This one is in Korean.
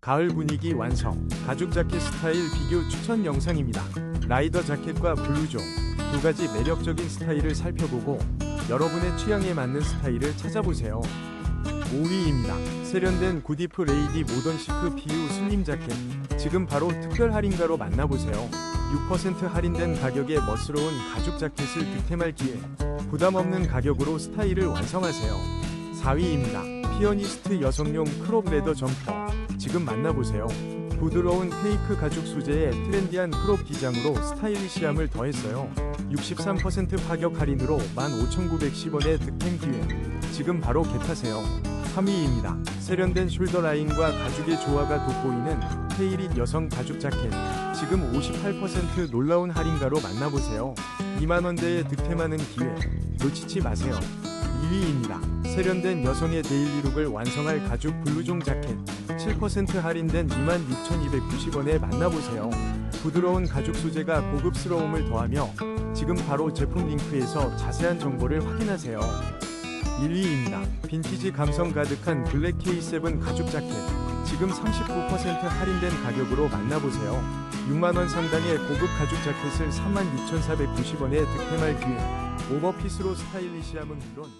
가을 분위기 완성. 가죽 자켓 스타일 비교 추천 영상입니다. 라이더 자켓과 블루종 두 가지 매력적인 스타일을 살펴보고 여러분의 취향에 맞는 스타일을 찾아보세요. 5위입니다. 세련된 구디프 레이디 모던 시크 PU 슬림 자켓. 지금 바로 특별 할인가로 만나보세요. 6% 할인된 가격에 멋스러운 가죽 자켓을 득템할 기회. 부담 없는 가격으로 스타일을 완성하세요. 4위입니다. 피어니스트 여성용 크롭 레더 점퍼. 지금 만나보세요. 부드러운 페이크 가죽 소재에 트렌디한 크롭 기장으로 스타일리시함을 더했어요. 63% 파격 할인으로 15,910원의 득템 기회. 지금 바로 겟하세요. 3위입니다. 세련된 숄더 라인과 가죽의 조화가 돋보이는 테일릿 여성 가죽 자켓. 지금 58% 놀라운 할인가로 만나보세요. 2만원대에 득템하는 기회. 놓치지 마세요. 2위입니다. 세련된 여성의 데일리룩을 완성할 가죽 블루종 자켓. 7% 할인된 26,290원에 만나보세요. 부드러운 가죽 소재가 고급스러움을 더하며 지금 바로 제품 링크에서 자세한 정보를 확인하세요. 1위입니다. 빈티지 감성 가득한 블랙 K7 가죽 자켓. 지금 39% 할인된 가격으로 만나보세요. 6만원 상당의 고급 가죽 자켓을 36,490원에 득템할 기회. 오버핏으로 스타일리시함은 물론